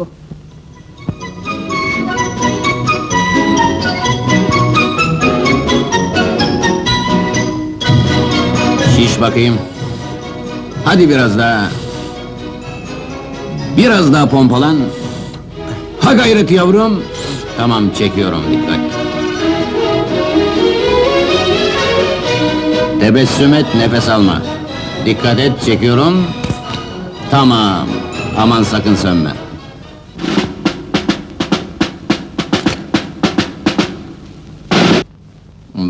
oku. Şiş bakayım. Hadi biraz daha. Biraz daha pompalan. Ha gayret yavrum. Tamam çekiyorum dikkat. Tebessüm et nefes alma. Dikkat et çekiyorum. Tamam. Aman sakın sönme.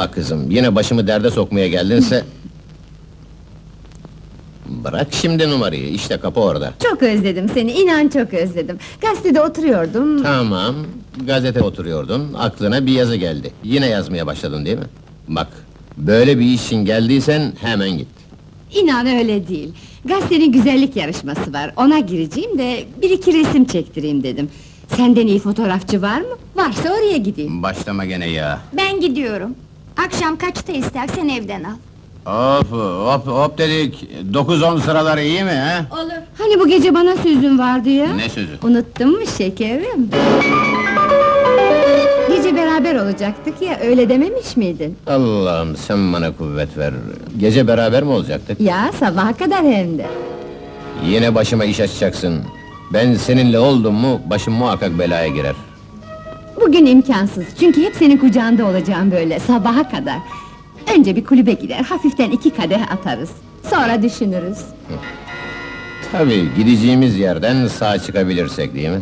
Bak kızım, yine başımı derde sokmaya geldinse... Bırak şimdi numarayı, işte kapı orada. Çok özledim seni, inan çok özledim. Gazetede oturuyordum. Tamam, gazete oturuyordun, aklına bir yazı geldi. Yine yazmaya başladın değil mi? Bak, böyle bir işin geldiysen hemen git. İnan öyle değil. Gazetenin güzellik yarışması var. Ona gireceğim de bir iki resim çektireyim dedim. Senden iyi fotoğrafçı var mı? Varsa oraya gideyim. Başlama gene ya. Ben gidiyorum. Akşam kaçta istersen evden al. Hop hop hop dedik. 9-10 sıraları iyi mi ha? Olur. Hani bu gece bana sözün vardı ya? Ne sözü? Unuttun mu şekerim? Gece beraber olacaktık ya, öyle dememiş miydin? Allah'ım sen bana kuvvet ver. Gece beraber mi olacaktık? Ya sabaha kadar hem de. Yine başıma iş açacaksın. Ben seninle oldum mu, başım muhakkak belaya girer. Bugün imkansız, çünkü hep senin kucağında olacağım böyle, sabaha kadar. Önce bir kulübe gider, hafiften iki kadeh atarız. Sonra düşünürüz. Tabii, gideceğimiz yerden sağ çıkabilirsek değil mi?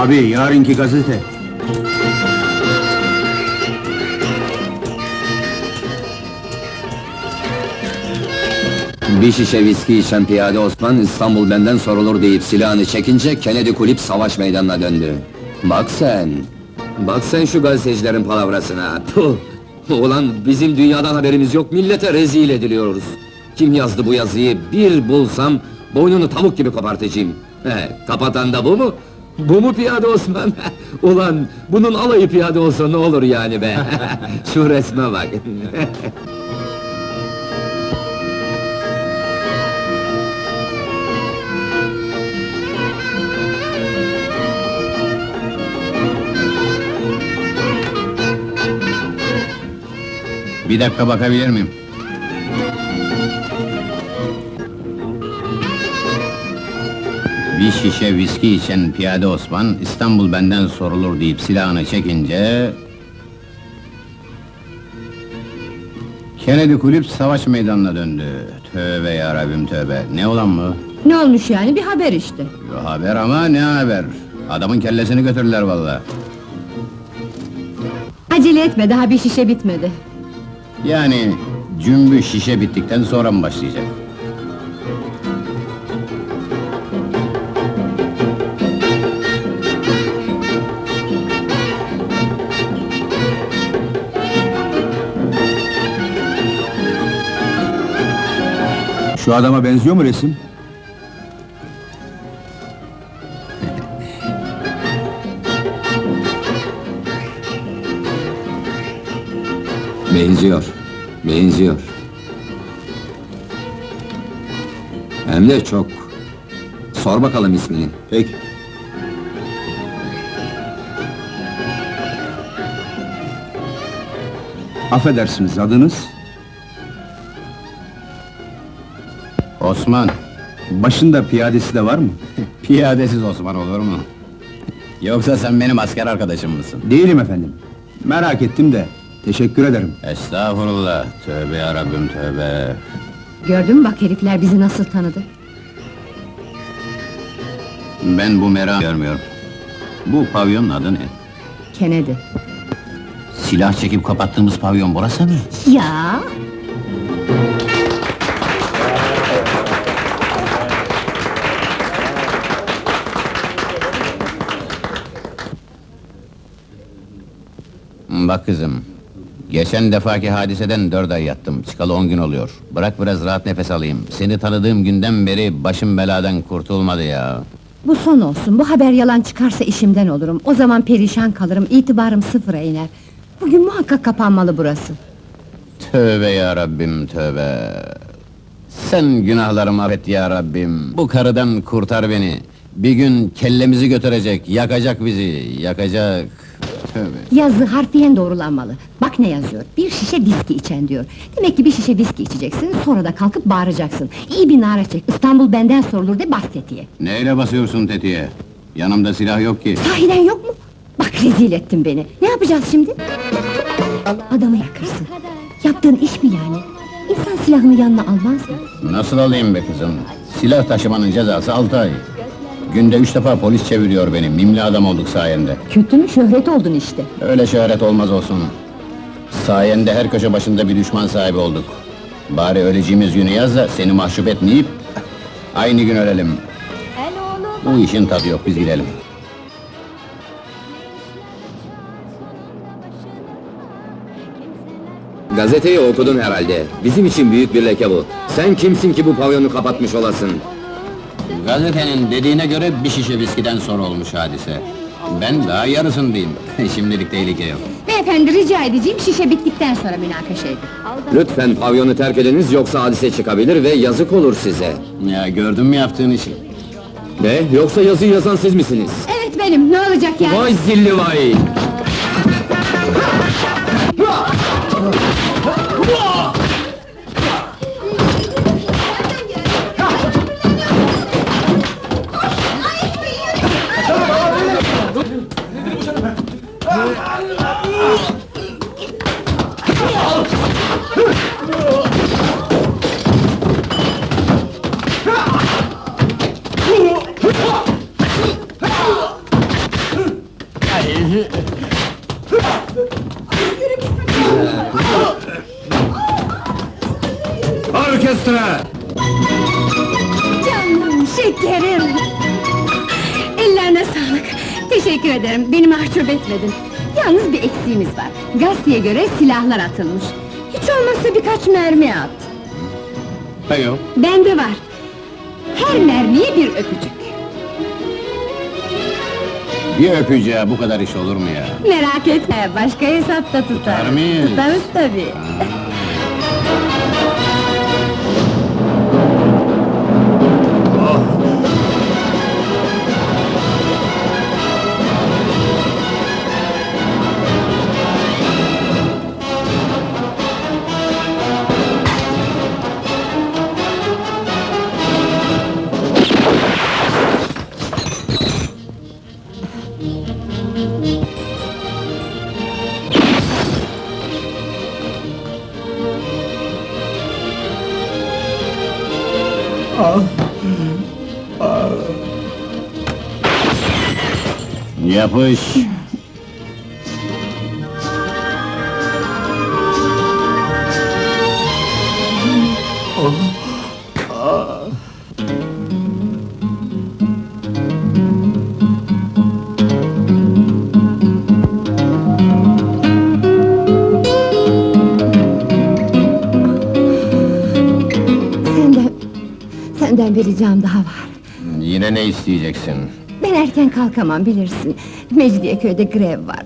Abi yarınki gazete. Bir şişe viski içen piyade Osman İstanbul benden sorulur deyip silahını çekince Kennedy kulüp savaş meydanına döndü. Bak sen, bak sen şu gazetecilerin palavrasına. Puh! Ulan bizim dünyadan haberimiz yok, millete rezil ediliyoruz. Kim yazdı bu yazıyı bir bulsam boynunu tavuk gibi kopartacağım. He, kapatan da bu mu? Bu mu piyade Osman? Ulan bunun alayı piyade olsa ne olur yani be? şu resme bak. Bir dakika bakabilir miyim? Bir şişe viski içen piyade Osman, İstanbul benden sorulur deyip silahını çekince... Kennedy kulüp savaş meydanına döndü. Tövbe ya Rabbim tövbe. Ne olan mı? Ne olmuş yani, bir haber işte. Yo, haber ama ne haber? Adamın kellesini götürdüler vallahi. Acele etme, daha bir şişe bitmedi. Yani cümbü şişe bittikten sonra mı başlayacak? Şu adama benziyor mu resim? Benziyor, benziyor. Hem de çok. Sor bakalım ismini. Peki. Affedersiniz, adınız? Osman, Başında piyadesi de var mı? piyadesiz Osman olur mu? Yoksa sen benim asker arkadaşım mısın? Değilim efendim. Merak ettim de, teşekkür ederim. Estağfurullah, tövbe ya Rabbim tövbe. Gördün mü bak herifler bizi nasıl tanıdı? Ben bu merak görmüyorum. Bu pavyonun adı ne? Kennedy. Silah çekip kapattığımız pavyon burası mı? Ya, Bak kızım, geçen defaki hadiseden dört ay yattım, çıkalı on gün oluyor. Bırak biraz rahat nefes alayım. Seni tanıdığım günden beri başım beladan kurtulmadı ya. bu son olsun. Bu haber yalan çıkarsa işimden olurum. O zaman perişan kalırım, itibarım sıfıra iner. Bugün muhakkak kapanmalı burası. Tövbe ya Rabbim, tövbe! Sen günahlarımı affet ya Rabbim, bu karıdan kurtar beni! Bir gün kellemizi götürecek, yakacak bizi, yakacak! Tövbe! Yazı harfiyen doğrulanmalı. Bak ne yazıyor, bir şişe viski içen diyor. Demek ki bir şişe viski içeceksin, sonra da kalkıp bağıracaksın. İyi bir nara çek, İstanbul benden sorulur de bas tetiğe. Neyle basıyorsun tetiğe? Yanımda silah yok ki. Sahiden yok mu? Bak rezil ettin beni. Ne yapacağız şimdi? Adamı yakarsın. Yaptığın iş mi yani? İnsan silahını yanına almaz mı? Nasıl alayım be kızım? Silah taşımanın cezası altı ay. Günde üç defa polis çeviriyor beni, mimli adam olduk sayende. Kötü mü şöhret oldun işte. Öyle şöhret olmaz olsun. Sayende her köşe başında bir düşman sahibi olduk. Bari öleceğimiz günü yaz da seni mahcup etmeyip... ...aynı gün ölelim. Bu işin tadı yok, biz gidelim. Gazeteyi okudun herhalde. Bizim için büyük bir leke bu. Sen kimsin ki bu pavyonu kapatmış olasın? Gazetenin dediğine göre bir şişe viskiden sonra olmuş hadise. Ben daha yarısındayım. Şimdilik tehlike yok. Beyefendi rica edeceğim şişe bittikten sonra münakaşa edin. Lütfen pavyonu terk ediniz yoksa hadise çıkabilir ve yazık olur size. Ya gördün mü yaptığın işi? Ne? Yoksa yazıyı yazan siz misiniz? Evet benim, ne olacak yani? Vay zilli vay! Orkestra! Canım, şekerim! Ellerine sağlık! Teşekkür ederim, beni mahcup etmedin. Yalnız bir eksiğimiz var. Gazeteye göre silahlar atılmış. Hiç olmazsa birkaç mermi at. Yok. Bende var. Her mermiye bir öpücük. Bir öpücüğe bu kadar iş olur mu ya? Merak etme, başka hesapta tutar. Tutar mıyız? Tutarız tabii. Yapış! Senden... Senden bir ricam daha var. Yine ne isteyeceksin? Ben erken kalkamam bilirsin. Mecidiyeköy'de grev var.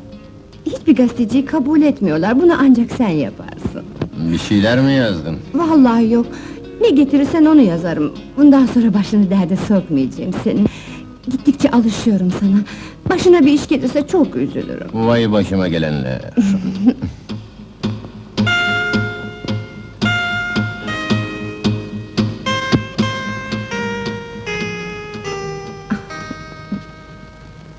Hiçbir gazeteciyi kabul etmiyorlar, bunu ancak sen yaparsın. Bir şeyler mi yazdın? Vallahi yok. Ne getirirsen onu yazarım. Bundan sonra başını derde sokmayacağım senin. Gittikçe alışıyorum sana. Başına bir iş gelirse çok üzülürüm. Vay başıma gelenler!